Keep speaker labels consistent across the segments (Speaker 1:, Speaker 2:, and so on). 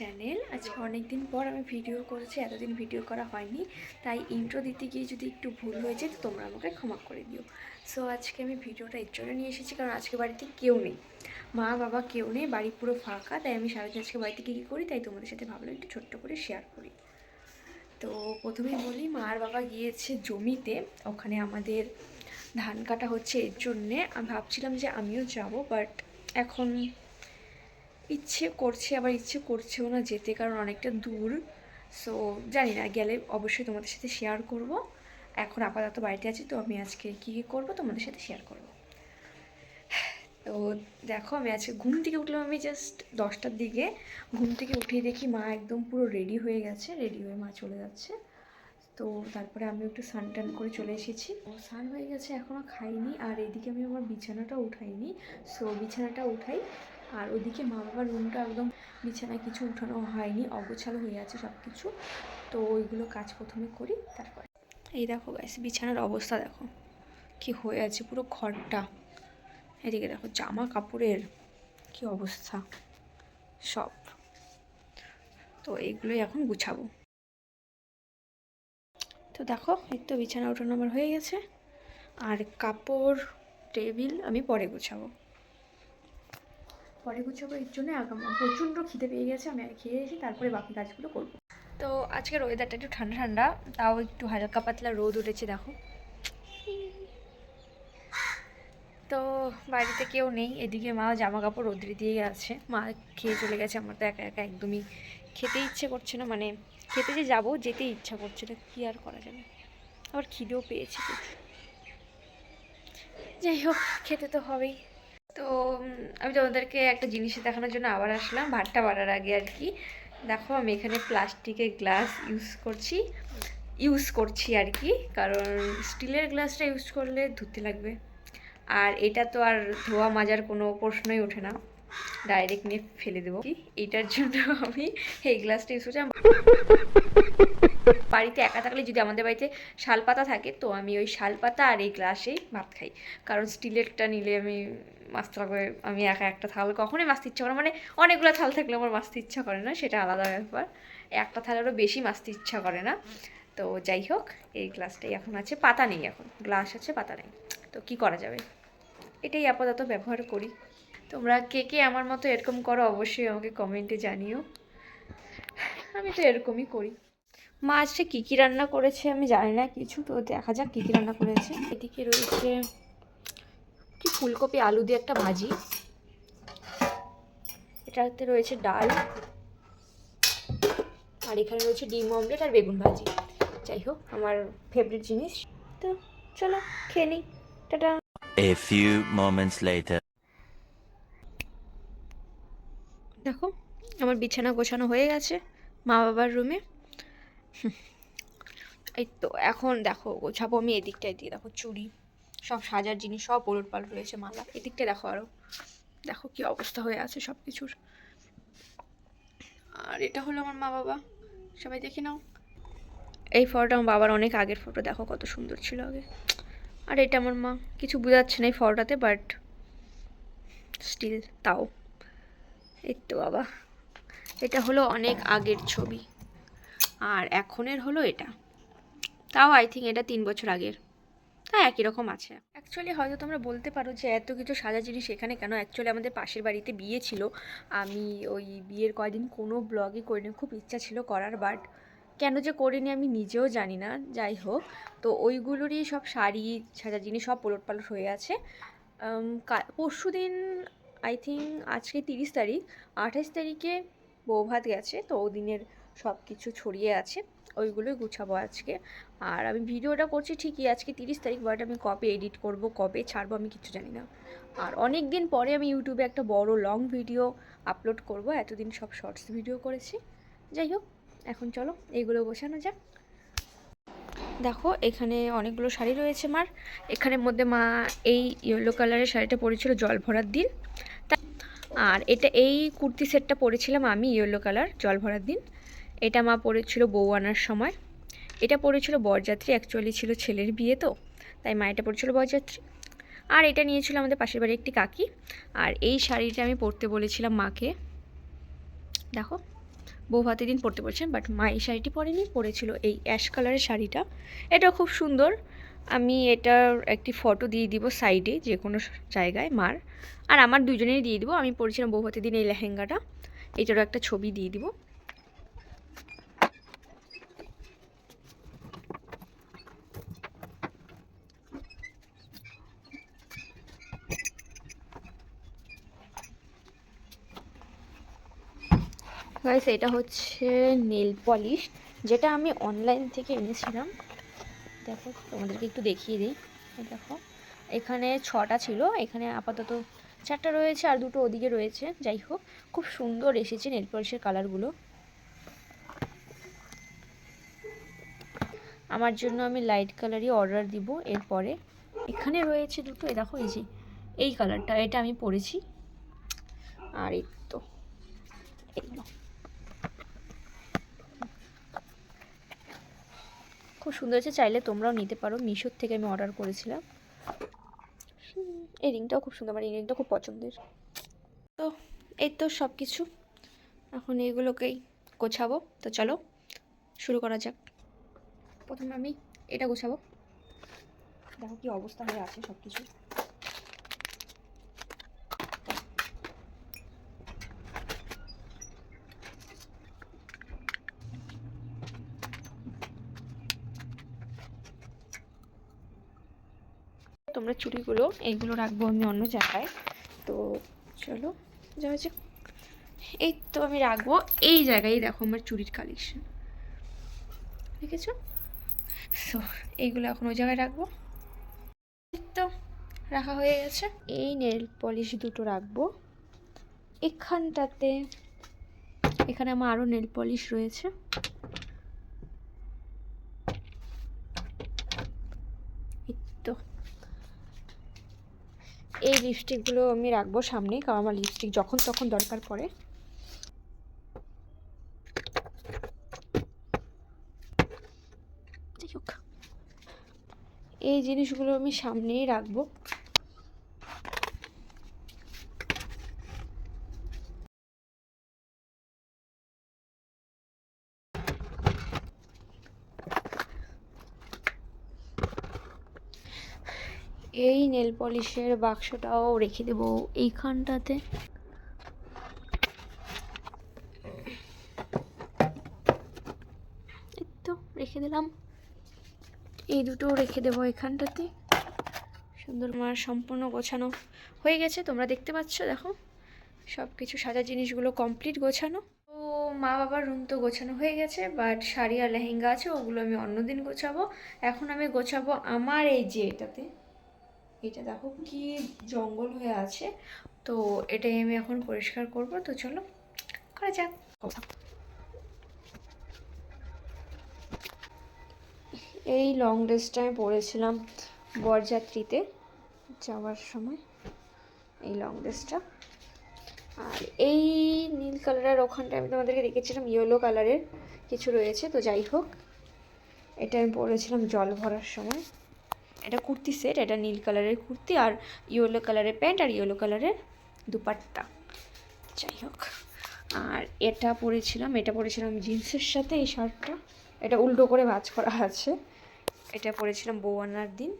Speaker 1: Channel আজকে অনেক দিন পর আমি ভিডিও করেছি, এতদিন ভিডিও করা হয়নি। তাই ইন্ট্রো দিতে গিয়ে যদি একটু ভুল হয়ে যায়, তো তোমরা আমাকে ক্ষমা করে দিও। সো আজকে আমি ভিডিওটা এর জন্য নিয়ে এসেছি, কারণ আজকে বাড়িতে কেউ নেই। মা, বাবা কেউ নেই, বাড়ি পুরো ফাঁকা, তাই আমি সারাদিন আজকে বাড়িতে কী কী করি, তাই তোমাদের সাথে ভাবলাম একটু ছোট্ট করে শেয়ার করি। তো প্রথমেই বলি, মা আর বাবা গিয়েছে জমিতে, ওখানে আমাদের ধান কাটা হচ্ছে এর জন্যে। আমি ভাবছিলাম যে আমিও যাব বাট এখন ইচ্ছে করছে, আবার ইচ্ছে করছেও না যেতে কারণ অনেকটা দূর। সো জানি না, গেলে অবশ্যই তোমাদের সাথে শেয়ার করব। এখন আপাতত বাড়িতে আছি, তো আমি আজকে কী কী করব তোমাদের সাথে শেয়ার করব। তো দেখো, আমি আজকে ঘুম থেকে উঠলাম আমি জাস্ট দশটার দিকে। ঘুম থেকে উঠিয়ে দেখি মা একদম পুরো রেডি হয়ে গেছে রেডি হয়ে মা চলে যাচ্ছে। তো তারপরে আমি একটু সান টান করে চলে এসেছি। ও সান হয়ে গেছে এখনও খাইনি। আর এদিকে আমি আমার বিছানাটা উঠাইনি। সো বিছানাটা উঠাই আর ওদিকে মা বাবার রুমটা একদম বিছানায় কিছু উঠানো হয়নি, অগোছালো হয়ে আছে সব কিছু তো ওইগুলো কাজ প্রথমে করি, তারপর। এই দেখো গাইস বিছানার অবস্থা দেখো। কি হয়ে আছে পুরো ঘরটা। এদিকে দেখো জামা কাপড়ের কি অবস্থা। সব। তো এইগুলোই এখন গুছাবো। তো দেখো, এই তো বিছানা উঠানো আমার হয়ে গেছে। আর কাপড়, টেবিল আমি পরে গুছাবো। পরে গুছাবো এর জন্য প্রচণ্ড খিদে পেয়ে গেছে, আমি খেয়ে এসে তারপরে বাকি কাজগুলো করব। তো আজকের ওয়েদারটা একটু ঠান্ডা ঠান্ডা, তাও একটু হালকা পাতলা রোদ উঠেছে, দেখো। তো বাড়িতে কেউ নেই, এদিকে মা জামা কাপড় রোদ্রে দিয়ে গেছে। মা খেয়ে চলে গেছে, আমার তো একা একা একদমই খেতে ইচ্ছে করছে না মানে খেতে যে যাব, যেতে ইচ্ছা করছে না, কী আর করা যাবে? আবার খিদেও পেয়েছে যাই হোক, খেতে তো হবেই। তো আমি তোমাদেরকে একটা জিনিস দেখানোর জন্য আবার আসলাম, ভাতটা বাড়ার আগে আর কি। দেখো, আমি এখানে প্লাস্টিকের গ্লাস ইউজ করছি ইউজ করছি আর কি, কারণ স্টিলের গ্লাসটা ইউজ করলে ধুতে লাগবে। আর এটা তো আর ধোয়া মাজার কোনো প্রশ্নই ওঠে না ডাইরেক্ট নিয়ে ফেলে দেবো। কি? এটার জন্য আমি এই গ্লাসটা ইউজ করছি। বাড়িতে একা থাকলে যদি আমাদের বাড়িতে শালপাতা থাকে, তো আমি ওই শালপাতা আর এই গ্লাসেই ভাত খাই। কারণ স্টিলেরটা নিলে আমি মাছতে লাগবে আমি একা একটা থাল, কখনোই মাছতে ইচ্ছা করে মানে অনেকগুলো থাল থাকলে আমার মাছতে ইচ্ছা করে না, সেটা আলাদা ব্যাপার। একটা থালেরও বেশি মাছতে ইচ্ছা করে না। তো যাই হোক, এই গ্লাসটাই এখন আছে। পাতা নেই এখন। গ্লাস আছে, পাতা নেই। তো কি করা যাবে? এটাই আপাতত ব্যবহার করি। তোমরা কে কে আমার মতো এরকম করো, অবশ্যই আমাকে কমেন্টে জানিও। আমি তো এরকমই করি। মা আজকে কী কী রান্না করেছে আমি জানি না, কিছু তো দেখা যাক কী কী রান্না করেছে। এদিকে রয়েছে ফুলকপি আলু দিয়ে একটা ভাজি। এটাতে রয়েছে ডাল। আর এখানে রয়েছে ডিম অমলেট আর বেগুন ভাজি। যাই হোক আমার ফেভারিট জিনিস। তো চলো খেয়ে নিই। Tata.
Speaker 2: A few moments later.
Speaker 1: দেখো আমার বিছানা গোছানো হয়ে গেছে মা বাবার রুমে। এই তো এখন দেখো গোছাবো আমি এদিকটায় দিয়ে দেখো চুড়ি। সব সাজার জিনিস, সব ওলট পালট রয়েছে মালা এদিকটা দেখো আরও দেখো কি অবস্থা হয়ে আছে সব কিছুর আর এটা হলো আমার মা বাবা। সবাই দেখে নাও। এই ফটোটা আমার বাবার অনেক আগের ফটো। দেখো কত সুন্দর ছিল আগে। আর এটা আমার মা। কিছু বোঝাচ্ছে না এই ফটোটাতে বাট স্টিল তাও। এই তো বাবা। এটা হলো অনেক আগের ছবি। আর এখনের হলো এটা। তাও আই থিঙ্ক এটা তিন বছর আগের। তা একই রকম আছে। অ্যাকচুয়ালি হয়তো তোমরা বলতে পারো যে এত কিছু সাজা জিনিস এখানে কেন? অ্যাকচুয়ালি আমাদের পাশের বাড়িতে বিয়ে ছিল। আমি ওই বিয়ের কয়দিন কোনো ব্লগই করিনি, খুব ইচ্ছা ছিল করার বাট কেন যে করিনি আমি নিজেও জানি না, যাই হোক। তো ওইগুলোরই সব শাড়ি, সাজা জিনিস সব পলট পালট হয়ে আছে। পরশু দিন আই থিঙ্ক আজকে তিরিশ তারিখ, আঠাশ তারিখে বৌভাত গেছে, তো ওদিনের সব কিছু ছড়িয়ে আছে। ওইগুলোই গুছাবো আজকে। আর আমি ভিডিওটা করছি ঠিকই, আজকে তিরিশ তারিখ বাট আমি কবে এডিট করব, কবে ছাড়বো আমি কিছু জানি না। আর অনেক দিন পরে আমি ইউটিউবে একটা বড় লং ভিডিও আপলোড করব, এতদিন সব শর্টস ভিডিও করেছি। যাই হোক, এখন চলো এইগুলো গোছানো যাক। দেখো, এখানে অনেকগুলো শাড়ি রয়েছে মার। এখানের মধ্যে মা এই ইয়েলো কালারের শাড়িটা পরেছিল জল ভরার দিন। আর এটা এই কুর্তি সেটটা পরেছিলাম আমি ইয়েলো কালার জল ভরার দিন। এটা মা পরেছিল বউ আনার সময়। এটা পরেছিল বরযাত্রী অ্যাকচুয়ালি ছিল ছেলের বিয়ে তো, তাই মা এটা পরেছিল বরযাত্রী। আর এটা নিয়েছিল আমাদের পাশের বাড়ির একটি কাকি। আর এই শাড়িটা আমি পরতে বলেছিলাম মাকে। দেখো, বউ ভাতের দিন পরতে বলছেন বাট মা এই শাড়িটি পরেনি পরেছিল এই অ্যাশ কালারের শাড়িটা। এটা খুব সুন্দর। আমি এটার একটি ফটো দিয়ে দিব সাইডে যে কোনো জায়গায় মার। আর আমার দুজনেরই দিয়ে দিব। আমি পরেছিলাম বউ ভাতের দিন এই লেহেঙ্গাটা। এটারও একটা ছবি দিয়ে দিব। গাইস এটা হচ্ছে নেল পলিশ যেটা আমি অনলাইন থেকে এনেছিলাম। দেখো, তোমাদেরকে একটু দেখিয়ে দিই। দেখো, এখানে ছটা ছিল, এখানে আপাতত চারটা রয়েছে আর দুটো ওদিকে রয়েছে। যাই হোক, খুব সুন্দর এসেছে নেল পলিশের কালারগুলো আমার জন্য আমি লাইট কালারই অর্ডার দিব এরপরে। এখানে রয়েছে দুটো দেখো, এই যে, এই কালারটা এটা আমি পরেছি। আর এই তো এই নাও। খুব সুন্দর হয়েছে, চাইলে তোমরাও নিতে পারো। মিশোর থেকে আমি অর্ডার করেছিলাম। এই রিংটাও খুব সুন্দর, আমার এই রিংটা খুব পছন্দের। তো এই তো সব কিছু এখন এগুলোকেই গোছাবো। তো চলো, শুরু করা যাক। প্রথমে আমি এটা গোছাবো। দেখো কি অবস্থা হয়ে আছে সব কিছু তোমরা চুড়িগুলো, এইগুলো রাখব আমি অন্য জায়গায়। তো চলো, যাওয়া যাক। এই তো আমি রাখব। এই জায়গায় দেখো আমার চুড়ির কালেকশন। দেখেছ? সো এইগুলো এখন ওই জায়গায় রাখব। তো, রাখা হয়ে গেছে। এই নেল পলিশ দুটো রাখব। এখানটাতে, এখানে আমার আরও নেল পলিশ রয়েছে এই তো এই লিপস্টিকগুলো আমি রাখব সামনে কারণ আমার লিপস্টিক যখন তখন দরকার পড়ে। এই জিনিসগুলো আমি সামনেই রাখব। এই নেল পলিশের বাক্সটাও রেখে দেবো এইখানটাতে। এই তো, রেখে দিলাম। এই দুটো রেখে দেবো এখানটাতে সুন্দর আমার সম্পূর্ণ গোছানো হয়ে গেছে। তোমরা দেখতে পাচ্ছ, দেখো সব কিছু সাজা জিনিসগুলো কমপ্লিট গোছানো। তো মা বাবার রুম তো গোছানো হয়ে গেছে বাট শাড়ি আর লেহেঙ্গা আছে, ওগুলো আমি অন্যদিন গোছাবো। এখন আমি গোছাবো আমার এই যে এটাতে। এটা দেখো কি জঙ্গল হয়ে আছে। তো এটাই আমি এখন পরিষ্কার করব। তো চলো, করা যাক। এই লং ড্রেসটা আমি পরেছিলাম বরযাত্রীতে যাওয়ার সময়। এই লং ড্রেসটা আর এই নীল কালারের ওখানটা আমি তোমাদেরকে দেখেছিলাম ইয়েলো কালারের কিছু রয়েছে। তো যাই হোক, এটা আমি পরেছিলাম জল ভরার সময়। এটা কুর্তি সেট এটা নীল কালারের কুর্তি আর ইয়েলো কালারের প্যান্ট আর ইয়েলো কালারের দুপাট্টা। যাই হোক, আর এটা পরেছিলাম এটা পরেছিলাম জিন্সের সাথে এই শার্টটা। এটা উল্টো করে ভাজ করা আছে। এটা পরেছিলাম বউ আনার দিন।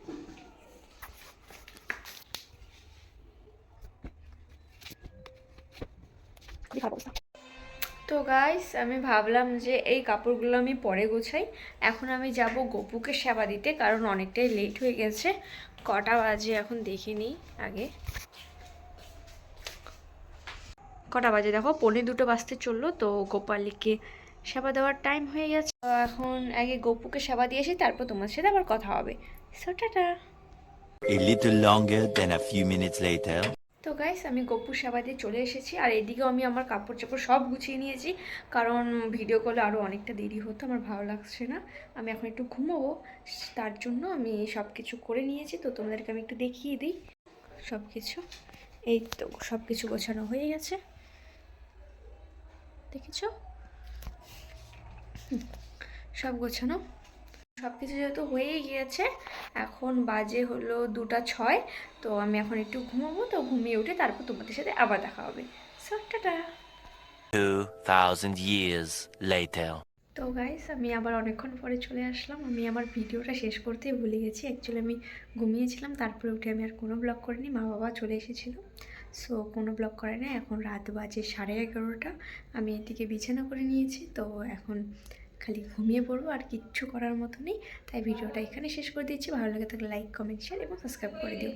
Speaker 1: খুবই খারাপ অবস্থা। তো গাইস আমি ভাবলাম যে এই কাপড়গুলো আমি পরে গোছাই। এখন আমি যাব গপুকে সেবা দিতে, কারণ অনেকটাই লেট হয়ে গেছে। কটা বাজে এখন দেখে নিই আগে। কটা বাজে? দেখো, পৌনে দুটো বাজতে চলল, তো গোপালীকে সেবা দেওয়ার টাইম হয়ে গেছে। এখন আগে গপুকে সেবা দিয়ে আসি, তারপর তোমার সাথে আবার কথা হবে। So tata
Speaker 2: A little longer than a few minutes later.
Speaker 1: তো গাইস আমি গপ্পু সেবা দিয়ে চলে এসেছি আর এদিকেও আমি আমার কাপড় চাপড় সব গুছিয়ে নিয়েছি। কারণ ভিডিও কলে আরও অনেকটা দেরি হতো, আমার ভালো লাগছে না। আমি এখন একটু ঘুমোবো, তার জন্য আমি সব কিছু করে নিয়েছি। তো তোমাদেরকে আমি একটু দেখিয়ে দিই। সব কিছু এই তো সব কিছু গোছানো হয়ে গেছে। দেখেছ? সব গোছানো। সব কিছু যেহেতু হয়েই গিয়েছে এখন বাজে হলো দুটা ছয় তো আমি এখন একটু ঘুমাবো তো ঘুমিয়ে উঠে তারপর তোমাদের সাথে আবার দেখা হবে। So tata
Speaker 2: 2,000 years later.
Speaker 1: তো গাইস আমি আবার অনেকক্ষণ পরে চলে আসলাম। আমি আমার ভিডিওটা শেষ করতেই ভুলে গেছি। অ্যাকচুয়ালি আমি ঘুমিয়েছিলাম তারপরে উঠে আমি আর কোনো ব্লগ করিনি মা বাবা চলে এসেছিল। সো কোনো ব্লগ করে না এখন রাত বাজে সাড়ে এগারোটা। আমি এদিকে বিছানা করে নিয়েছি তো এখন খালি ঘুমিয়ে পড়ব আর কিচ্ছু করার মতো নেই। তাই ভিডিওটা এখানে শেষ করে দিচ্ছি। ভালো লাগে থাকলে লাইক কমেন্ট শেয়ার এবং সাবস্ক্রাইব করে দিও।